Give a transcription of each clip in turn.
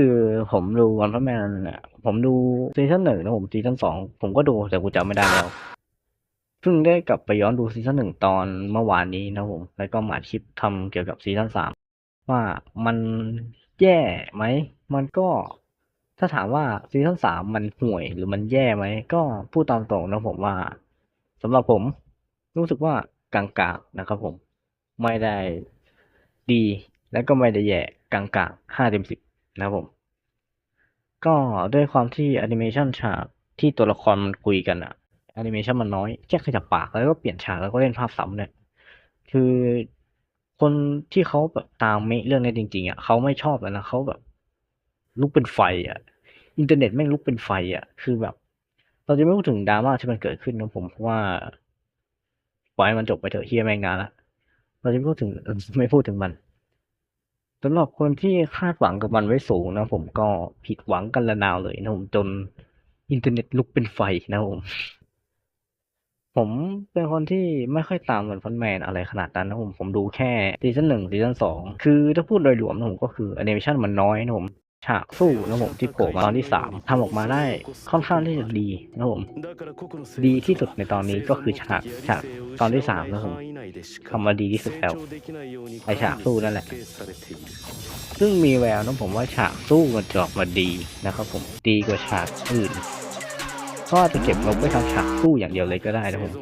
คือผมดูวันพันแมนเนี่ยผมดูซีซั่นหนึ่งนะผมซีซั่นสองผมก็ดูแต่กูจำไม่ได้แล้วเพิ่งได้กลับไปย้อนดูซีซั่นหนึ่งตอนเมื่อวานนี้นะผม แล้วก็มาคลิปทำเกี่ยวกับซีซั่นสามว่ามันแย่ไหม มันก็ ถ้าถามว่าซีซั่นสามมันห่วยหรือมันแย่ไหม ก็พูดตามตรงนะผมว่าสำหรับผมรู้สึกว่ากลางๆนะครับผม ไม่ได้ดี แล้วก็ไม่ได้แย่กลางๆห้าเต็มสิบ นะครับผม ก็ด้วยความที่แอนิเมชันฉากที่ตัวละครมันคุยกันอะแอนิเมชันมันน้อยแค่ขยับปากแล้วก็เปลี่ยนฉากแล้วก็เล่นภาพซ้ำเนี่ย คือคนที่เขาแบบตามเมเรื่องนี้จริงๆอะเขาไม่ชอบแล้วนะเขาแบบ ลุกเป็นไฟอะอินเทอร์เน็ตแม่งลุกเป็นไฟอะคือแบบ เราจะไม่พูดถึงดราม่าที่มันเกิดขึ้นนะผมเพราะว่าปล่อยให้มันจบไปเถอะเฮียแม่งนานละเราจะไม่พูดถึงไม่พูดถึงมัน สำหรับคนที่คาดหวังกับมันไว้สูงนะผมก็ผิดหวังกันละนาวเลยนะผมจนอินเทอร์เน็ตลุกเป็นไฟนะผม ผมเป็นคนที่ไม่ค่อยตามเหมือนฟันแมนอะไรขนาดนั้นนะผมผมดูแค่ซีซั่นหนึ่งซีซั่นสองคือถ้าพูดโดยรวมนะผมก็คือแอนิเมชันมันน้อยนะผมฉากสู้นะผมที่โผล่มาตอนที่สามทำออกมาได้ค่อนข้างที่จะดีนะผมดีที่สุดในตอนนี้ก็คือฉากฉากตอนที่สามนะผม ทำมาดีที่สุดแล้วไอฉากสู้นั่นแหละ ซึ่งมีแววนะผมว่าฉากสู้มันจะออกมาดีนะครับผมดีกว่าฉากอื่นก็อาจจะเก็บงบไว้ทำฉากสู้อย่างเดียวเลยก็ได้นะผม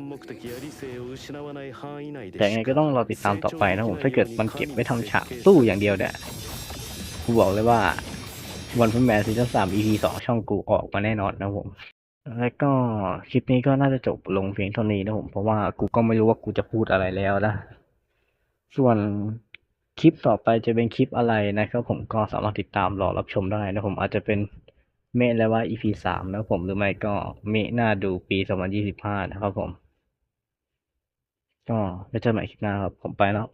แต่ยังไงก็ต้องรอติดตามต่อไปนะผมถ้าเกิดมันเก็บไว้ทำฉากสู้อย่างเดียวเนี่ยกูบอกเลยว่าวันพันแมนซีซั่นสาม EP สองช่องกูออกมาแน่นอนนะผม แล้วก็คลิปนี้ก็น่าจะจบลงเพียงเท่านี้นะผม เพราะว่ากูก็ไม่รู้ว่ากูจะพูดอะไรแล้วนะ ส่วนคลิปต่อไปจะเป็นคลิปอะไรนะครับ ผมก็สามารถติดตามรอรับชมได้นะผมอาจจะเป็นเมะและว่า EP สามนะผมหรือไม่ก็เมะหน้าดูปีสองพันยี่สิบห้านะครับผม ก็ไว้เจอกันใหม่คลิปหน้าครับผมไปแล้ว